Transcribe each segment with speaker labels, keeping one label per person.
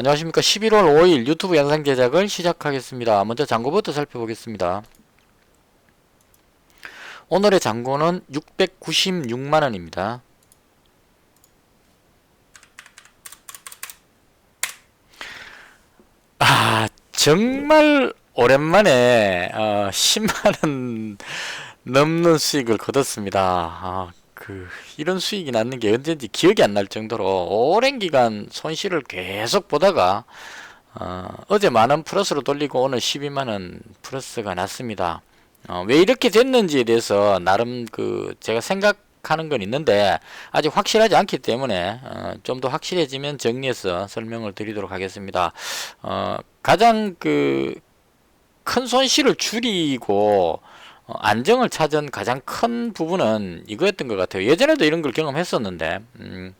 Speaker 1: 안녕하십니까. 11월 5일 유튜브 영상 제작을 시작하겠습니다. 먼저 잔고부터 살펴보겠습니다. 오늘의 잔고는 696만원입니다. 아 정말 오랜만에 어, 10만원 넘는 수익을 거뒀습니다. 아, 그 이런 수익이 났는 게 언제인지 기억이 안 날 정도로 오랜 기간 손실을 계속 보다가 어, 어제 만원 플러스로 돌리고 오늘 12만원 플러스가 났습니다. 어, 왜 이렇게 됐는지에 대해서 나름 그 제가 생각하는 건 있는데 아직 확실하지 않기 때문에 어, 좀 더 확실해지면 정리해서 설명을 드리도록 하겠습니다. 어, 가장 그 큰 손실을 줄이고 어, 안정을 찾은 가장 큰 부분은 이거였던 것 같아요. 예전에도 이런 걸 경험했었는데, 음,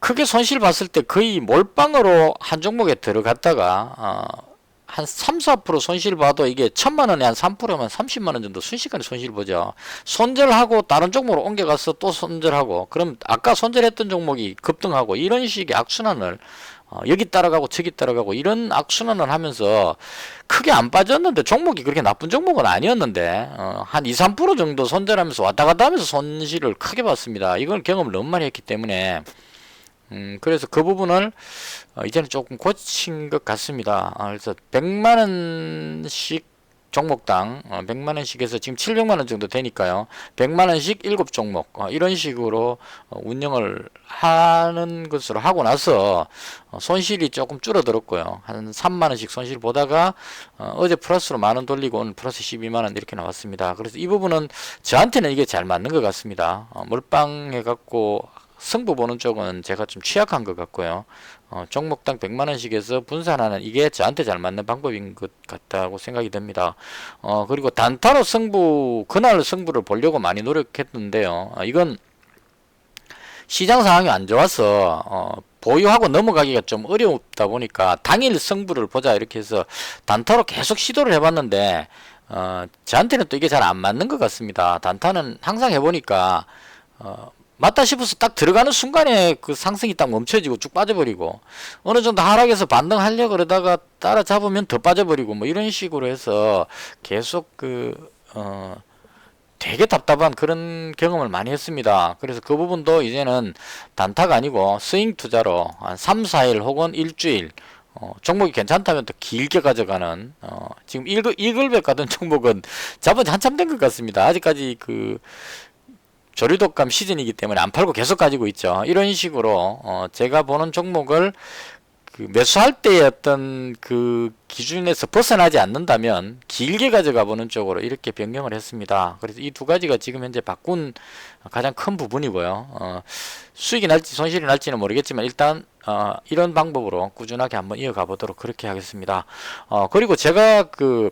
Speaker 1: 크게 손실 봤을 때 거의 몰빵으로 한 종목에 들어갔다가, 어, 한 3, 4% 손실 봐도 이게 천만 원에 한 3%면 30만 원 정도 순식간에 손실 보죠. 손절하고 다른 종목으로 옮겨가서 또 손절하고, 그럼 아까 손절했던 종목이 급등하고 이런 식의 악순환을 어, 여기 따라가고 저기 따라가고 이런 악순환을 하면서 크게 안 빠졌는데 종목이 그렇게 나쁜 종목은 아니었는데 어, 한 2, 3% 정도 손절하면서 왔다 갔다 하면서 손실을 크게 봤습니다. 이걸 경험을 너무 많이 했기 때문에 음, 그래서 그 부분을 어, 이제는 조금 고친 것 같습니다. 아, 그래서 100만 원씩 종목당 어, 100만 원씩에서 지금 700만 원 정도 되니까요. 100만 원씩 7종목 어, 이런 식으로 어, 운영을 하는 것으로 하고 나서 어, 손실이 조금 줄어들었고요. 한 3만 원씩 손실 보다가 어, 제 플러스로 만원 돌리고 오늘 플러스 12만 원 이렇게 나왔습니다. 그래서 이 부분은 저한테는 이게 잘 맞는 것 같습니다. 어, 몰빵해 갖고 승부 보는 쪽은 제가 좀 취약한 것 같고요. 어, 종목당 100만 원씩에서 분산하는 이게 저한테 잘 맞는 방법인 것 같다고 생각이 됩니다. 어, 그리고 단타로 승부, 그날 승부를 보려고 많이 노력했는데요. 어, 이건 시장 상황이 안 좋아서 어, 보유하고 넘어가기가 좀 어렵다 보니까 당일 승부를 보자 이렇게 해서 단타로 계속 시도를 해봤는데 어, 저한테는 또 이게 잘 안 맞는 것 같습니다. 단타는 항상 해보니까 어, 맞다 싶어서 딱 들어가는 순간에 그 상승이 딱 멈춰지고 쭉 빠져버리고 어느 정도 하락해서 반등하려 그러다가 따라잡으면 더 빠져버리고 뭐 이런 식으로 해서 계속 그 어 되게 답답한 그런 경험을 많이 했습니다. 그래서 그 부분도 이제는 단타가 아니고 스윙 투자로 한 3, 4일 혹은 일주일 어, 종목이 괜찮다면 더 길게 가져가는 어, 지금 이글, 이글백 가던 종목은 잡은 지 한참 된 것 같습니다. 아직까지 그 조류독감 시즌이기 때문에 안 팔고 계속 가지고 있죠. 이런 식으로 어 제가 보는 종목을 그 매수할 때의 어떤 그 기준에서 벗어나지 않는다면 길게 가져가 보는 쪽으로 이렇게 변경을 했습니다. 그래서 이 두 가지가 지금 현재 바꾼 가장 큰 부분이고요. 어 수익이 날지 손실이 날지는 모르겠지만 일단 어 이런 방법으로 꾸준하게 한번 이어가 보도록 그렇게 하겠습니다. 어 그리고 제가 그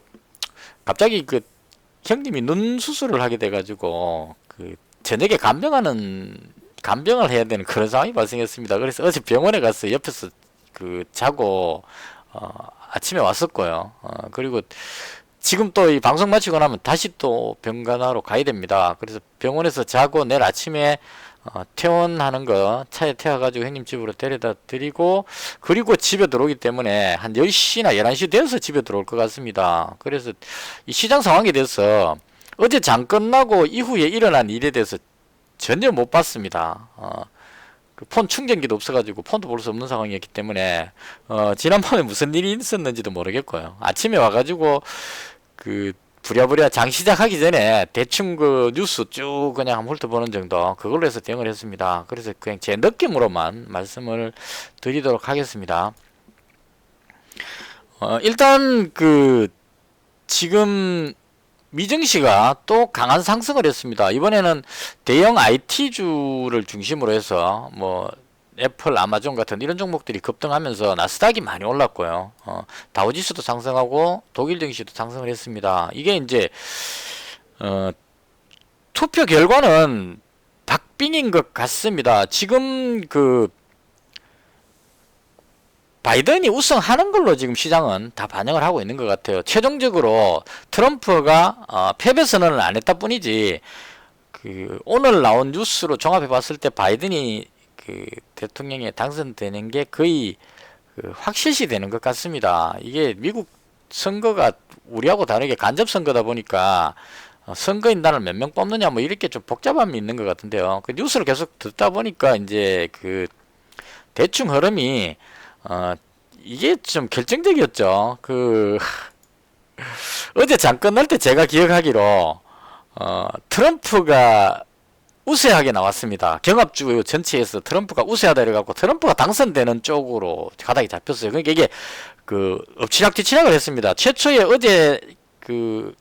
Speaker 1: 갑자기 그 형님이 눈 수술을 하게 돼가지고 그 저녁에 간병하는 간병을 해야 되는 그런 상황이 발생했습니다. 그래서 어제 병원에 가서 옆에서 그 자고 어, 아침에 왔었고요. 어, 그리고 지금 또 이 방송 마치고 나면 다시 또 병간하러 가야 됩니다. 그래서 병원에서 자고 내일 아침에 어, 퇴원하는 거 차에 태워가지고 형님 집으로 데려다 드리고 그리고 집에 들어오기 때문에 한 10시나 11시 되어서 집에 들어올 것 같습니다. 그래서 이 시장 상황에 대해서 어제 장 끝나고 이후에 일어난 일에 대해서 전혀 못 봤습니다. 어, 그 폰 충전기도 없어가지고 폰도 볼 수 없는 상황이었기 때문에 어, 지난번에 무슨 일이 있었는지도 모르겠고요. 아침에 와가지고 그 부랴부랴 장 시작하기 전에 대충 그 뉴스 쭉 그냥 훑어보는 정도 그걸로 해서 대응을 했습니다. 그래서 그냥 제 느낌으로만 말씀을 드리도록 하겠습니다. 어, 일단 그 지금 미증시가 또 강한 상승을 했습니다. 이번에는 대형 IT주를 중심으로 해서 뭐 애플, 아마존 같은 이런 종목들이 급등하면서 나스닥이 많이 올랐고요. 어, 다우지수도 상승하고 독일 증시도 상승을 했습니다. 이게 이제 어, 투표 결과는 박빙인 것 같습니다. 지금 그 바이든이 우승하는 걸로 지금 시장은 다 반영을 하고 있는 것 같아요. 최종적으로 트럼프가 어, 패배 선언을 안 했다 뿐이지 그 오늘 나온 뉴스로 종합해 봤을 때 바이든이 그 대통령에 당선되는 게 거의 그 확실시 되는 것 같습니다. 이게 미국 선거가 우리하고 다르게 간접 선거다 보니까 어, 선거인단을 몇 명 뽑느냐 뭐 이렇게 좀 복잡함이 있는 것 같은데요. 그 뉴스를 계속 듣다 보니까 이제 그 대충 흐름이 어 이게 좀 결정적이었죠. 그 어제 장 끝날 때 제가 기억하기로 어 트럼프가 우세하게 나왔습니다. 경합주 전체에서 트럼프가 우세하다 이래갖고 트럼프가 당선되는 쪽으로 가닥이 잡혔어요. 그러니까 이게 그 엎치락 뒤치락을 했습니다. 최초에 어제 그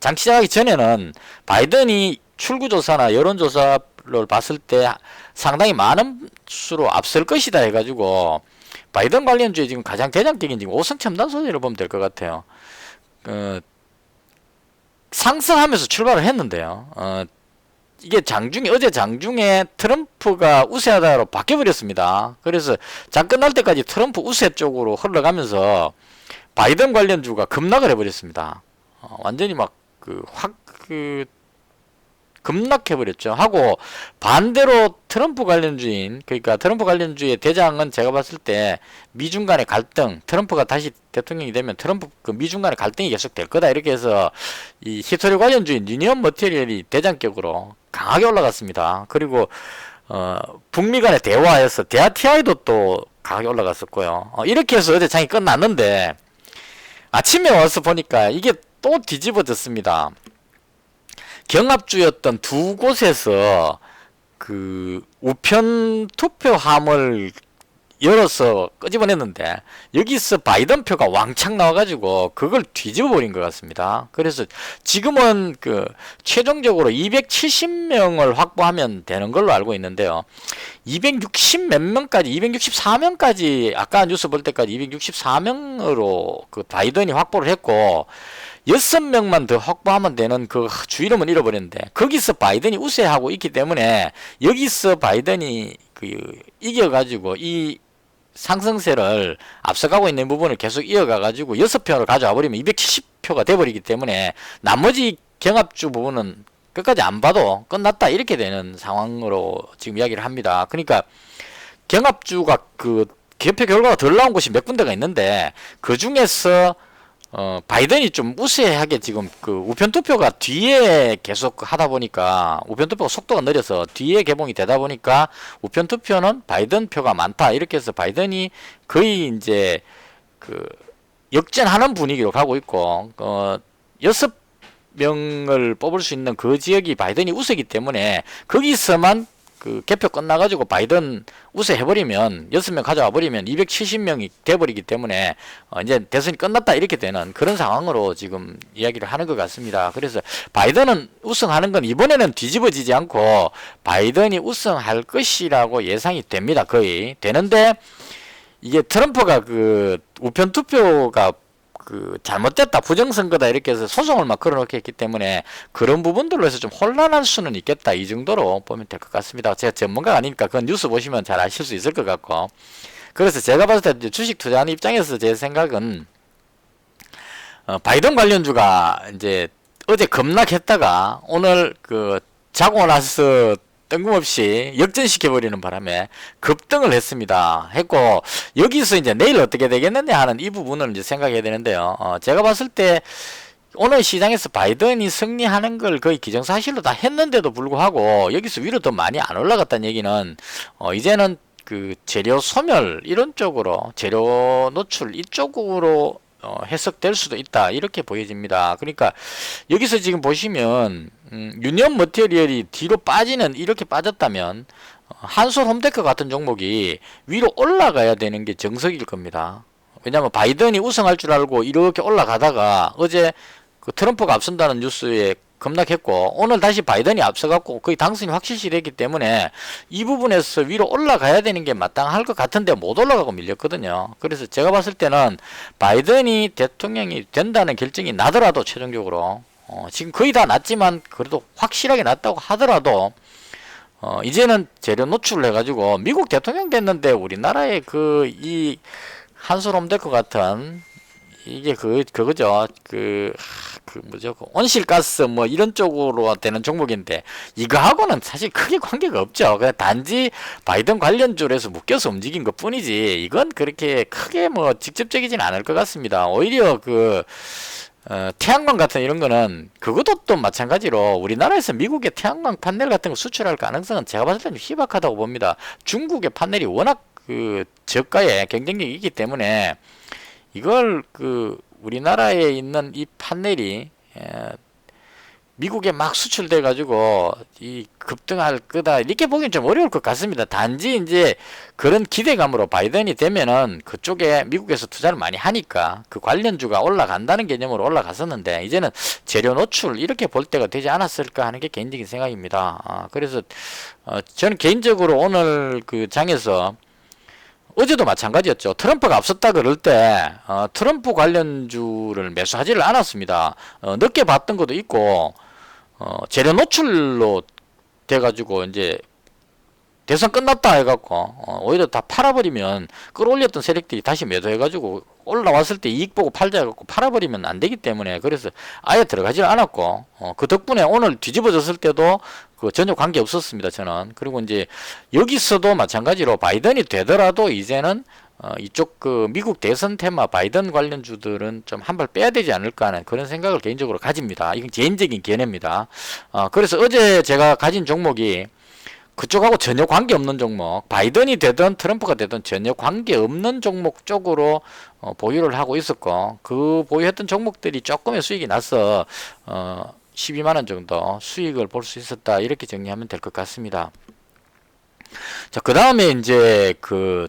Speaker 1: 장치 시작하기 전에는 바이든이 출구조사나 여론조사를 봤을 때 상당히 많은 수로 앞설 것이다 해가지고 바이든 관련 주에 지금 가장 대장적인 지금 오성 첨단 소리를 보면 될 것 같아요. 어, 상승하면서 출발을 했는데요. 어, 이게 장중에 어제 장중에 트럼프가 우세하다로 바뀌어 버렸습니다. 그래서 장 끝날 때까지 트럼프 우세 쪽으로 흘러가면서 바이든 관련주가 급락을 해버렸습니다. 어, 완전히 막 그 확그 급락해 버렸죠. 하고 반대로 트럼프 관련주인 그러니까 트럼프 관련주의 대장은 제가 봤을 때 미중 간의 갈등, 트럼프가 다시 대통령이 되면 트럼프 그 미중 간의 갈등이 계속 될 거다 이렇게 해서 이 히스토리 관련주인 유니언 머티리얼이 대장격으로 강하게 올라갔습니다. 그리고 어 북미 간의 대화에서 대화 TI도 또 강하게 올라갔었고요. 어, 이렇게 해서 어제 장이 끝났는데 아침에 와서 보니까 이게 또 뒤집어졌습니다. 경합주였던 두 곳에서 그 우편 투표함을 열어서 끄집어냈는데 여기서 바이든 표가 왕창 나와가지고 그걸 뒤집어 버린 것 같습니다. 그래서 지금은 그 최종적으로 270명을 확보하면 되는 걸로 알고 있는데요. 260 몇 명까지 264명까지 아까 뉴스 볼 때까지 264명으로 그 바이든이 확보를 했고 여섯 명만 더 확보하면 되는 그 주 이름은 잃어버렸는데 거기서 바이든이 우세하고 있기 때문에 여기서 바이든이 그 이겨가지고 이 상승세를 앞서가고 있는 부분을 계속 이어가가지고 여섯 표를 가져와 버리면 270표가 돼버리기 때문에 나머지 경합주 부분은 끝까지 안 봐도 끝났다 이렇게 되는 상황으로 지금 이야기를 합니다. 그러니까 경합주가 그 개표 결과가 덜 나온 곳이 몇 군데가 있는데 그 중에서 어, 바이든이 좀 우세하게 지금 그 우편 투표가 뒤에 계속 하다 보니까 우편 투표가 속도가 느려서 뒤에 개봉이 되다 보니까 우편 투표는 바이든 표가 많다. 이렇게 해서 바이든이 거의 이제 그 역전하는 분위기로 가고 있고, 어, 여섯 명을 뽑을 수 있는 그 지역이 바이든이 우세기 때문에 거기서만 그 개표 끝나가지고 바이든 우세해버리면 여섯 명 가져와 버리면 270명이 돼버리기 때문에 어 이제 대선이 끝났다 이렇게 되는 그런 상황으로 지금 이야기를 하는 것 같습니다. 그래서 바이든은 우승하는 건 이번에는 뒤집어지지 않고 바이든이 우승할 것이라고 예상이 됩니다. 거의 되는데 이게 트럼프가 그 우편 투표가 그 잘못됐다 부정선거다 이렇게 해서 소송을 막 걸어놓게 했기 때문에 그런 부분들로 해서 좀 혼란할 수는 있겠다. 이 정도로 보면 될 것 같습니다. 제가 전문가가 아니니까 그건 뉴스 보시면 잘 아실 수 있을 것 같고. 그래서 제가 봤을 때 주식 투자하는 입장에서 제 생각은 어, 바이든 관련주가 이제 어제 급락했다가 오늘 그 자고 나서 뜬금없이 역전시켜버리는 바람에 급등을 했습니다. 했고, 여기서 이제 내일 어떻게 되겠느냐 하는 이 부분을 이제 생각해야 되는데요. 어, 제가 봤을 때, 오늘 시장에서 바이든이 승리하는 걸 거의 기정사실로 다 했는데도 불구하고, 여기서 위로 더 많이 안 올라갔다는 얘기는, 어, 이제는 그 재료 소멸, 이런 쪽으로, 재료 노출 이쪽으로 어, 해석될 수도 있다 이렇게 보여집니다. 그러니까 여기서 지금 보시면 음, 유니언 머티리얼이 뒤로 빠지는 이렇게 빠졌다면 어, 한솔 홈테크 같은 종목이 위로 올라가야 되는 게 정석일 겁니다. 왜냐하면 바이든이 우승할 줄 알고 이렇게 올라가다가 어제 그 트럼프가 앞선다는 뉴스에 급락했고 오늘 다시 바이든이 앞서갔고 거의 당선이 확실시 됐기 때문에 이 부분에서 위로 올라가야 되는 게 마땅할 것 같은데 못 올라가고 밀렸거든요. 그래서 제가 봤을 때는 바이든이 대통령이 된다는 결정이 나더라도 최종적으로 어, 지금 거의 다 났지만 그래도 확실하게 났다고 하더라도 어, 이제는 재료 노출을 해가지고 미국 대통령 됐는데 우리나라의 그 이 한솔 홈데크 같은 이게 그 그거죠. 그 그 뭐죠 그 온실가스 뭐 이런 쪽으로 되는 종목인데 이거하고는 사실 크게 관계가 없죠. 그냥 단지 바이든 관련주에서 묶여서 움직인 것 뿐이지 이건 그렇게 크게 뭐 직접적이진 않을 것 같습니다. 오히려 그 어, 태양광 같은 이런 거는 그것도 또 마찬가지로 우리나라에서 미국의 태양광 판넬 같은 거 수출할 가능성은 제가 봤을 때는 희박하다고 봅니다. 중국의 판넬이 워낙 그 저가에 경쟁력이 있기 때문에 이걸 그 우리나라에 있는 이 판넬이 에, 미국에 막 수출돼 가지고 이 급등할 거다 이렇게 보기엔 좀 어려울 것 같습니다. 단지 이제 그런 기대감으로 바이든이 되면은 그쪽에 미국에서 투자를 많이 하니까 그 관련주가 올라간다는 개념으로 올라갔었는데 이제는 재료 노출 이렇게 볼 때가 되지 않았을까 하는 게 개인적인 생각입니다. 아, 그래서 어, 저는 개인적으로 오늘 그 장에서 어제도 마찬가지였죠. 트럼프가 앞섰다 그럴 때 어, 트럼프 관련주를 매수하지를 않았습니다. 어, 늦게 봤던 것도 있고 어, 재료 노출로 돼가지고 이제 대선 끝났다 해갖고 어, 오히려 다 팔아버리면 끌어올렸던 세력들이 다시 매도해가지고 올라왔을 때 이익 보고 팔자 해갖고 팔아버리면 안 되기 때문에 그래서 아예 들어가지 않았고 어, 그 덕분에 오늘 뒤집어졌을 때도 그 전혀 관계 없었습니다 저는. 그리고 이제 여기서도 마찬가지로 바이든이 되더라도 이제는 어, 이쪽 그 미국 대선 테마 바이든 관련 주들은 좀 한 발 빼야 되지 않을까 하는 그런 생각을 개인적으로 가집니다. 이건 개인적인 견해입니다. 어, 그래서 어제 제가 가진 종목이 그쪽하고 전혀 관계 없는 종목, 바이든이 되든 트럼프가 되든 전혀 관계 없는 종목 쪽으로 어, 보유를 하고 있었고, 그 보유했던 종목들이 조금의 수익이 나서 어, 12만 원 정도 수익을 볼 수 있었다 이렇게 정리하면 될 것 같습니다. 자, 그 다음에 이제 그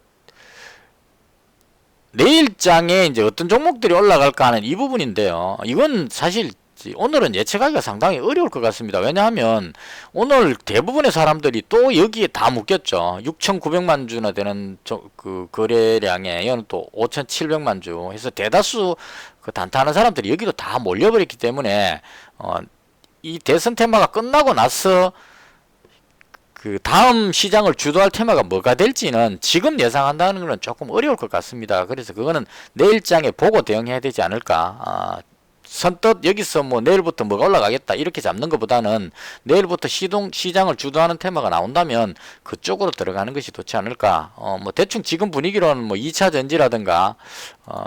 Speaker 1: 내일장에 이제 어떤 종목들이 올라갈까 하는 이 부분인데요. 이건 사실 오늘은 예측하기가 상당히 어려울 것 같습니다. 왜냐하면 오늘 대부분의 사람들이 또 여기에 다 묶였죠. 6,900만 주나 되는 저, 그 거래량에 또 5,700만 주 해서 대다수 그 단타하는 사람들이 여기도 다 몰려버렸기 때문에 어, 이 대선 테마가 끝나고 나서 그 다음 시장을 주도할 테마가 뭐가 될지는 지금 예상한다는 것은 조금 어려울 것 같습니다. 그래서 그거는 내일장에 보고 대응해야 되지 않을까. 아, 선뜻 여기서 뭐 내일부터 뭐가 올라가겠다 이렇게 잡는 것보다는 내일부터 시동 시장을 주도하는 테마가 나온다면 그쪽으로 들어가는 것이 좋지 않을까. 어, 뭐 대충 지금 분위기로는 뭐 2차 전지라든가 어,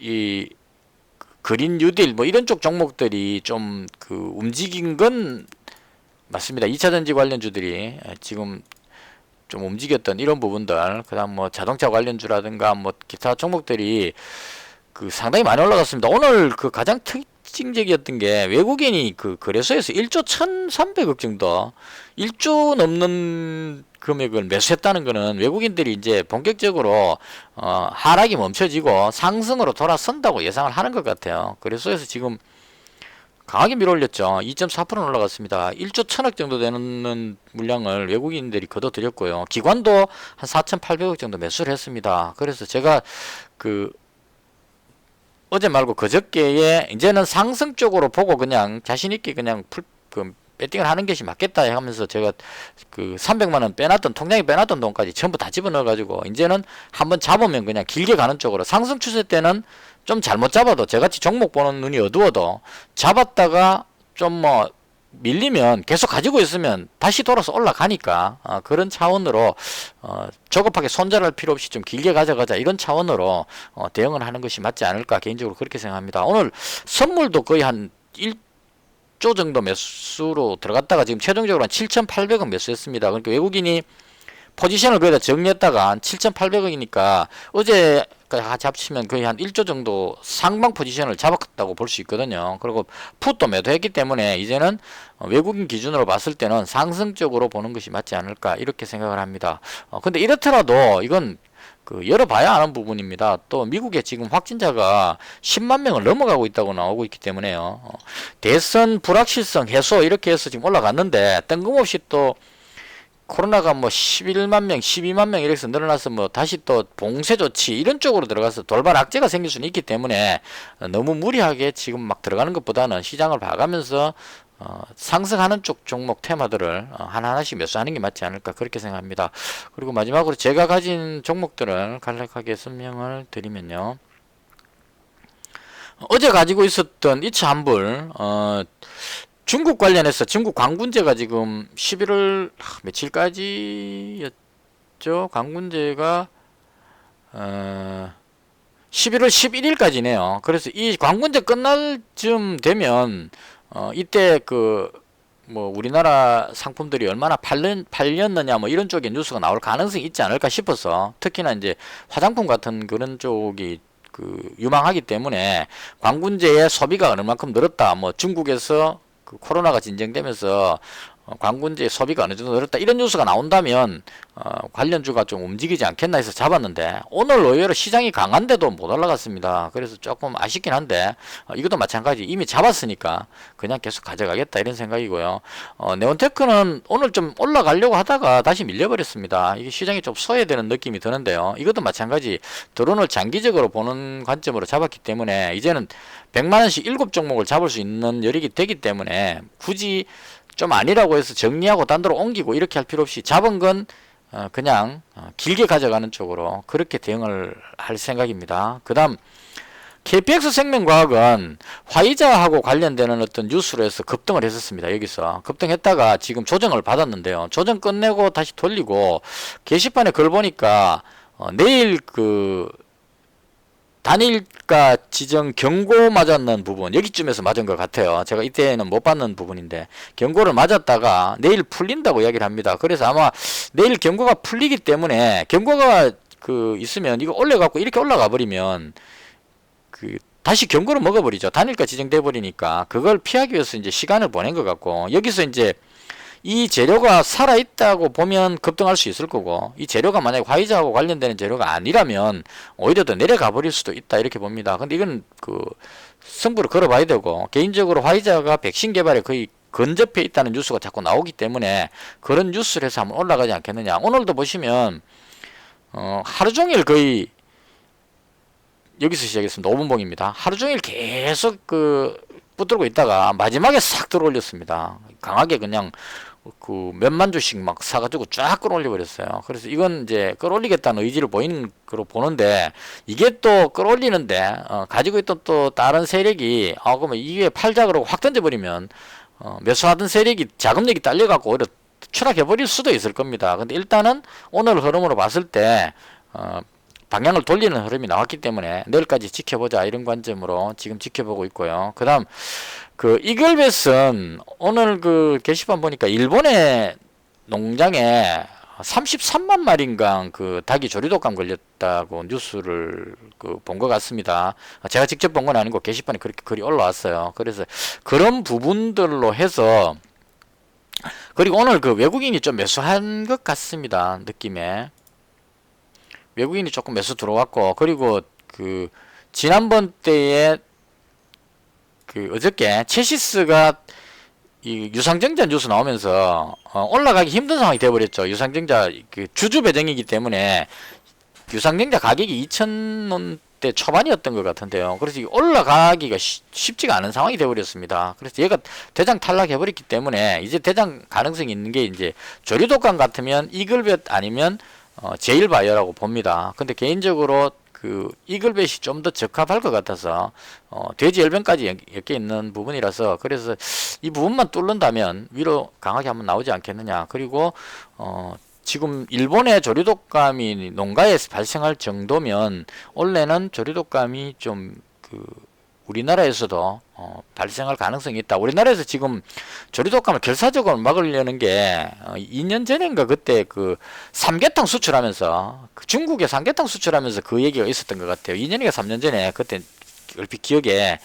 Speaker 1: 이 그린 뉴딜 뭐 이런 쪽 종목들이 좀 그 움직인 건 맞습니다. 2차 전지 관련주들이 지금 좀 움직였던 이런 부분들, 그 다음 뭐 자동차 관련주라든가 뭐 기타 종목들이 그 상당히 많이 올라갔습니다. 오늘 그 가장 특징적이었던 게 외국인이 그 거래소에서 1조 1,300억 정도, 1조 넘는 금액을 매수했다는 것은 외국인들이 이제 본격적으로 어, 하락이 멈춰지고 상승으로 돌아선다고 예상을 하는 것 같아요. 그래서 지금 강하게 밀어올렸죠. 2.4%는 올라갔습니다. 1조 1000억 정도 되는 물량을 외국인들이 걷어들였고요. 기관도 한 4,800억 정도 매수를 했습니다. 그래서 제가 그 어제 말고 그저께에 이제는 상승 쪽으로 보고 그냥 자신 있게 그냥 풀, 그 배팅을 하는 것이 맞겠다 하면서 제가 그 300만 원 빼놨던 통장에 빼놨던 돈까지 전부 다 집어넣어 가지고 이제는 한번 잡으면 그냥 길게 가는 쪽으로 상승 추세 때는 좀 잘못 잡아도 저같이 종목 보는 눈이 어두워도 잡았다가 좀 뭐 밀리면 계속 가지고 있으면 다시 돌아서 올라가니까 어, 그런 차원으로 어, 조급하게 손절할 필요 없이 좀 길게 가져가자 이런 차원으로 어, 대응을 하는 것이 맞지 않을까 개인적으로 그렇게 생각합니다. 오늘 선물도 거의 한 1 조 정도 매수로 들어갔다가 지금 최종적으로 한 7,800원 매수했습니다. 그러니까 외국인이 포지션을 거기다 정리했다가 한 7,800원이니까 어제 같이 합치면 거의 한 1조 정도 상방 포지션을 잡았다고 볼 수 있거든요. 그리고 풋도 매도했기 때문에 이제는 외국인 기준으로 봤을 때는 상승적으로 보는 것이 맞지 않을까 이렇게 생각을 합니다. 어, 근데 이렇더라도 이건 그 열어봐야 하는 부분입니다. 또 미국에 지금 확진자가 10만 명을 넘어가고 있다고 나오고 있기 때문에요. 어, 대선 불확실성 해소 이렇게 해서 지금 올라갔는데 뜬금없이 또 코로나가 뭐 11만 명, 12만 명 이렇게 늘어나서 뭐 다시 또 봉쇄 조치 이런 쪽으로 들어가서 돌발 악재가 생길 수는 있기 때문에 너무 무리하게 지금 막 들어가는 것보다는 시장을 봐가면서 어, 상승하는 쪽 종목 테마들을 어, 하나하나씩 매수하는 게 맞지 않을까 그렇게 생각합니다. 그리고 마지막으로 제가 가진 종목들을 간략하게 설명을 드리면요. 어제 가지고 있었던 이차 환불 어, 중국 관련해서 중국 광군제가 지금 11월 하, 며칠까지였죠? 광군제가 어, 11월 11일까지네요. 그래서 이 광군제 끝날 쯤 되면 어, 이때 그 뭐 우리나라 상품들이 얼마나 팔렸, 팔렸느냐 뭐 이런 쪽에 뉴스가 나올 가능성이 있지 않을까 싶어서 특히나 이제 화장품 같은 그런 쪽이 그 유망하기 때문에 광군제의 소비가 어느 만큼 늘었다. 뭐 중국에서 그 코로나가 진정되면서 어, 광군제 소비가 어느 정도 늘었다 이런 뉴스가 나온다면 어, 관련주가 좀 움직이지 않겠나 해서 잡았는데 오늘 의외로 시장이 강한데도 못 올라갔습니다. 그래서 조금 아쉽긴 한데 어, 이것도 마찬가지 이미 잡았으니까 그냥 계속 가져가겠다 이런 생각이고요. 어, 네온테크는 오늘 좀 올라가려고 하다가 다시 밀려버렸습니다. 이게 시장이 좀 소외되는 느낌이 드는데요. 이것도 마찬가지 드론을 장기적으로 보는 관점으로 잡았기 때문에 이제는 100만 원씩 7종목을 잡을 수 있는 여력이 되기 때문에 굳이 좀 아니라고 해서 정리하고 딴 데로 옮기고 이렇게 할 필요 없이 잡은 건 어, 그냥 어, 길게 가져가는 쪽으로 그렇게 대응을 할 생각입니다. 그 다음 KPX 생명과학은 화이자하고 관련되는 어떤 뉴스로 해서 급등을 했었습니다. 여기서 급등했다가 지금 조정을 받았는데요. 조정 끝내고 다시 돌리고 게시판에 글 보니까 어, 내일 그 단일가 지정 경고 맞았는 부분 여기쯤에서 맞은 것 같아요. 제가 이때는 못 받는 부분인데 경고를 맞았다가 내일 풀린다고 이야기를 합니다. 그래서 아마 내일 경고가 풀리기 때문에 경고가 그 있으면 이거 올려갖고 이렇게 올라가 버리면 그 다시 경고를 먹어버리죠. 단일가 지정돼 버리니까 그걸 피하기 위해서 이제 시간을 보낸 것 같고 여기서 이제 이 재료가 살아있다고 보면 급등할 수 있을 거고 이 재료가 만약에 화이자하고 관련되는 재료가 아니라면 오히려 더 내려가 버릴 수도 있다 이렇게 봅니다. 근데 이건 그 승부를 걸어봐야 되고 개인적으로 화이자가 백신 개발에 거의 근접해 있다는 뉴스가 자꾸 나오기 때문에 그런 뉴스를 해서 한번 올라가지 않겠느냐. 오늘도 보시면 어 하루 종일 거의 여기서 시작했습니다. 5분봉입니다. 하루 종일 계속 그 붙들고 있다가 마지막에 싹 들어올렸습니다. 강하게 그냥 그 몇만 주씩 막 사가지고 쫙 끌어올려 버렸어요. 그래서 이건 이제 끌어올리겠다는 의지를 보이는 거로 보는데 이게 또 끌어올리는데 어, 가지고 있던 또 다른 세력이 아 그러면 이게 팔자 그러고 확 던져버리면 어, 매수하던 세력이 자금력이 딸려갖고 오히려 추락해 버릴 수도 있을 겁니다. 근데 일단은 오늘 흐름으로 봤을 때 어, 방향을 돌리는 흐름이 나왔기 때문에 내일까지 지켜보자 이런 관점으로 지금 지켜보고 있고요. 그 다음 그 이글벳은 오늘 그 게시판 보니까 일본의 농장에 33만 마리인가 그 닭이 조류독감 걸렸다고 뉴스를 그 본 것 같습니다. 제가 직접 본 건 아니고 게시판에 그렇게 글이 올라왔어요. 그래서 그런 부분들로 해서 그리고 오늘 그 외국인이 좀 매수한 것 같습니다. 느낌에 외국인이 조금 매수 들어왔고 그리고 그 지난번 때에 그 어저께 체시스가 이 유상증자 뉴스 나오면서 어 올라가기 힘든 상황이 되어버렸죠. 유상증자 그 주주 배정이기 때문에 유상증자 가격이 2,000원대 초반이었던 것 같은데요. 그래서 올라가기가 쉽지가 않은 상황이 되어버렸습니다. 그래서 얘가 대장 탈락해버렸기 때문에 이제 대장 가능성이 있는 게 이제 조류독감 같으면 이글벳 아니면 어 제일 바이어라고 봅니다. 근데 개인적으로 그 이글벳이 좀 더 적합할 것 같아서 어, 돼지 열변까지 엮여 있는 부분이라서 그래서 이 부분만 뚫는다면 위로 강하게 한번 나오지 않겠느냐 그리고 어, 지금 일본의 조류독감이 농가에서 발생할 정도면 원래는 조류독감이 좀그 우리나라에서도 어, 발생할 가능성이 있다. 우리나라에서 지금 조류독감을 결사적으로 막으려는 게 어, 2년 전인가 그때 그 삼계탕 수출하면서 그 중국에 삼계탕 수출하면서 그 얘기가 있었던 것 같아요. 2년인가 3년 전에 그때 얼핏 기억에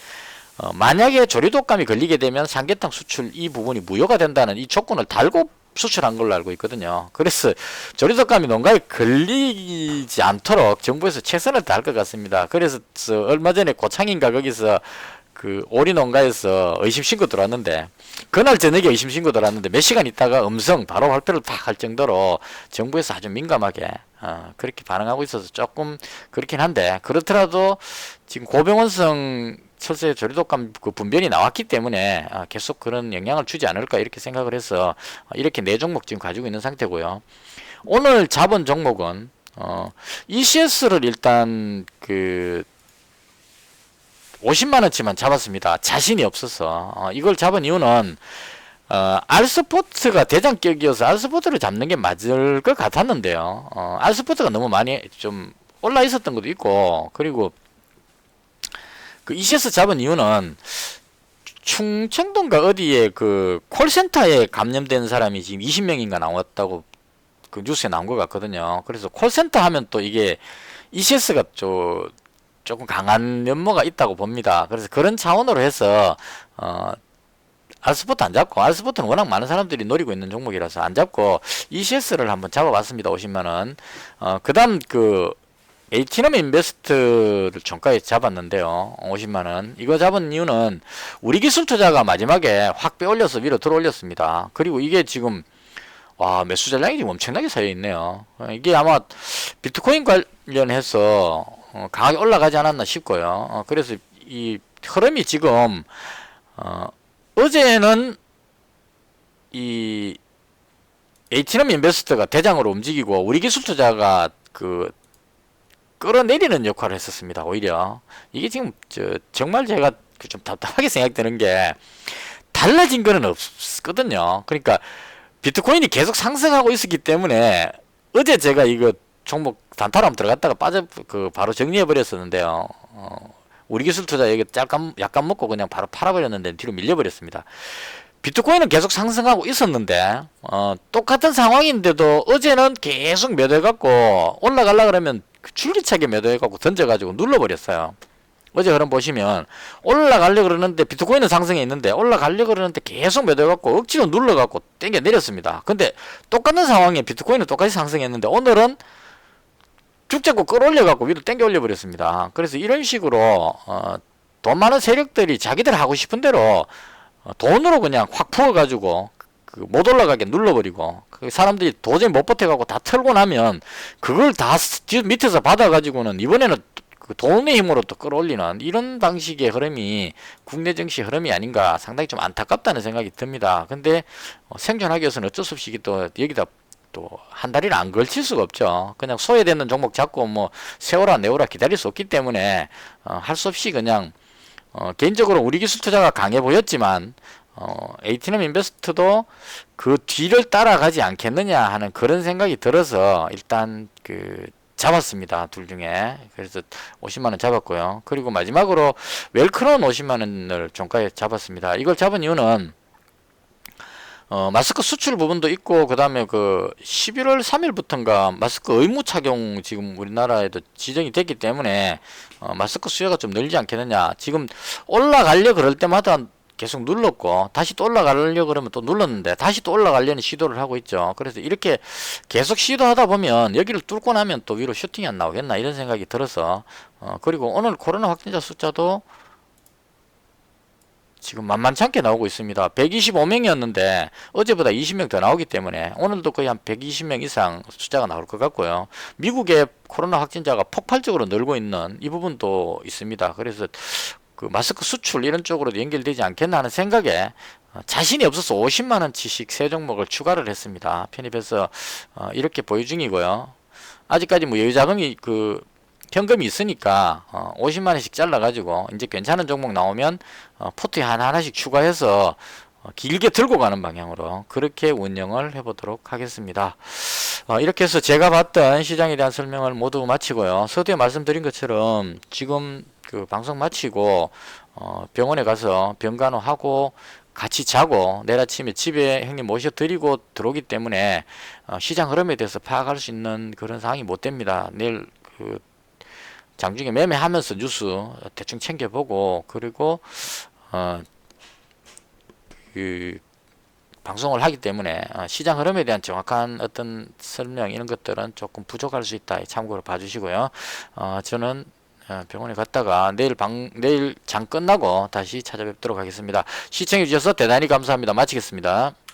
Speaker 1: 어, 만약에 조류독감이 걸리게 되면 삼계탕 수출 이 부분이 무효가 된다는 이 조건을 달고 수출한 걸로 알고 있거든요. 그래서 조류독감이 농가에 걸리지 않도록 정부에서 최선을 다할 것 같습니다. 그래서 얼마 전에 고창인가 거기서 그 오리 농가에서 의심 신고 들어왔는데 그날 저녁에 의심 신고 들어왔는데 몇 시간 있다가 음성 바로 발표를 팍할 정도로 정부에서 아주 민감하게 어, 그렇게 반응하고 있어서 조금 그렇긴 한데 그렇더라도 지금 고병원성 철새 조류독감 그 분변이 나왔기 때문에 아, 계속 그런 영향을 주지 않을까 이렇게 생각을 해서 아, 이렇게 네 종목 지금 가지고 있는 상태고요. 오늘 잡은 종목은 어, ECS를 일단 그 50만 원치만 잡았습니다. 자신이 없어서 어, 이걸 잡은 이유는 어, 알스포트가 대장격이어서 알스포트를 잡는 게 맞을 것 같았는데요. 어, 알스포트가 너무 많이 좀 올라 있었던 것도 있고 그리고 그 ECS 잡은 이유는 충청도인가 어디에 그 콜센터에 감염된 사람이 지금 20명인가 나왔다고 그 뉴스에 나온 것 같거든요. 그래서 콜센터 하면 또 이게 ECS가 좀 조금 강한 면모가 있다고 봅니다. 그래서 그런 차원으로 해서 어 알스포트 안 잡고 알스포트는 워낙 많은 사람들이 노리고 있는 종목이라서 안 잡고 ECS를 한번 잡아봤습니다. 50만 원. 어 그다음 그 에이티넘 인베스트를 정가에 잡았는데요. 50만 원. 이거 잡은 이유는 우리 기술 투자가 마지막에 확 빼올려서 위로 들어올렸습니다. 그리고 이게 지금 와 매수 전량이 지금 엄청나게 쌓여 있네요. 어, 이게 아마 비트코인 관련해서 어, 강하게 올라가지 않았나 싶고요. 어, 그래서 이 흐름이 지금 어, 어제는 이 에이티넘 인베스트가 대장으로 움직이고 우리 기술 투자가 그 끌어내리는 역할을 했었습니다. 오히려 이게 지금 저 정말 제가 그좀 답답하게 생각되는 게 달라진 거는 없거든요. 그러니까 비트코인이 계속 상승하고 있었기 때문에 어제 제가 이거 종목 단타로 한번 들어갔다가 빠져 그 바로 정리해 버렸었는데요. 어, 우리 기술 투자 여기 약간 약간 먹고 그냥 바로 팔아 버렸는데 뒤로 밀려 버렸습니다. 비트코인은 계속 상승하고 있었는데 어, 똑같은 상황인데도 어제는 계속 매도해 갖고 올라가려 그러면 그 줄기차게 매도해 갖고 던져 가지고 눌러 버렸어요. 어제 그럼 보시면 올라가려 그러는데 비트코인은 상승해 있는데 올라가려 그러는데 계속 매도해 갖고 억지로 눌러 갖고 땡겨 내렸습니다. 근데 똑같은 상황에 비트코인은 똑같이 상승했는데 오늘은 쭉 잡고 끌어올려 갖고 위로 땡겨 올려 버렸습니다. 그래서 이런 식으로 어, 돈 많은 세력들이 자기들 하고 싶은 대로 어, 돈으로 그냥 확 부어 가지고 그 못 올라가게 눌러버리고 그 사람들이 도저히 못 버텨갖고 다 털고 나면 그걸 다 밑에서 받아가지고는 이번에는 그 돈의 힘으로 또 끌어올리는 이런 방식의 흐름이 국내 증시 흐름이 아닌가 상당히 좀 안타깝다는 생각이 듭니다. 근데 어, 생존하기 위해서는 어쩔 수 없이 또 여기다 또 한 달이나 안 걸칠 수가 없죠. 그냥 소외되는 종목 잡고 뭐 세월아 내월아 기다릴 수 없기 때문에 어, 할 수 없이 그냥 어, 개인적으로 우리 기술 투자가 강해 보였지만 어, 에이티넘 인베스트도 그 뒤를 따라가지 않겠느냐 하는 그런 생각이 들어서 일단 그 잡았습니다. 둘 중에. 그래서 50만 원 잡았고요. 그리고 마지막으로 웰크론 50만 원을 종가에 잡았습니다. 이걸 잡은 이유는 어, 마스크 수출 부분도 있고 그다음에 그 11월 3일부터인가 마스크 의무 착용 지금 우리나라에도 지정이 됐기 때문에 어, 마스크 수요가 좀 늘지 않겠느냐. 지금 올라가려 그럴 때마다 계속 눌렀고 다시 또 올라가려 그러면 또 눌렀는데 다시 또 올라가려는 시도를 하고 있죠. 그래서 이렇게 계속 시도하다 보면 여기를 뚫고 나면 또 위로 슈팅이 안 나오겠나 이런 생각이 들어서 어, 그리고 오늘 코로나 확진자 숫자도 지금 만만치 않게 나오고 있습니다. 125명이었는데 어제보다 20명 더 나오기 때문에 오늘도 거의 한 120명 이상 숫자가 나올 것 같고요. 미국의 코로나 확진자가 폭발적으로 늘고 있는 이 부분도 있습니다. 그래서 그 마스크 수출 이런 쪽으로 연결되지 않겠나 하는 생각에 어, 자신이 없어서 50만 원치씩 세 종목을 추가를 했습니다. 편입해서 어, 이렇게 보유 중이고요. 아직까지 뭐 여유 자금이 그 현금이 있으니까 어, 50만 원씩 잘라 가지고 이제 괜찮은 종목 나오면 어, 포트에 하나 하나씩 추가해서 어, 길게 들고 가는 방향으로 그렇게 운영을 해보도록 하겠습니다. 어, 이렇게 해서 제가 봤던 시장에 대한 설명을 모두 마치고요. 서두에 말씀드린 것처럼 지금 그 방송 마치고 어, 병원에 가서 병간호하고 같이 자고 내일 아침에 집에 형님 모셔 드리고 들어오기 때문에 어, 시장 흐름에 대해서 파악할 수 있는 그런 상황이 못 됩니다. 내일 그 장중에 매매하면서 뉴스 대충 챙겨보고 그리고 어, 그 방송을 하기 때문에 어, 시장 흐름에 대한 정확한 어떤 설명 이런 것들은 조금 부족할 수 있다. 참고로 봐주시고요. 어, 저는 어, 병원에 갔다가 내일 방 내일 장 끝나고 다시 찾아뵙도록 하겠습니다. 시청해 주셔서 대단히 감사합니다. 마치겠습니다.